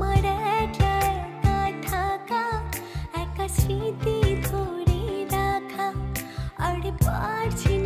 আমার একা একা স্মৃতি ধরে রাখা আর পারছি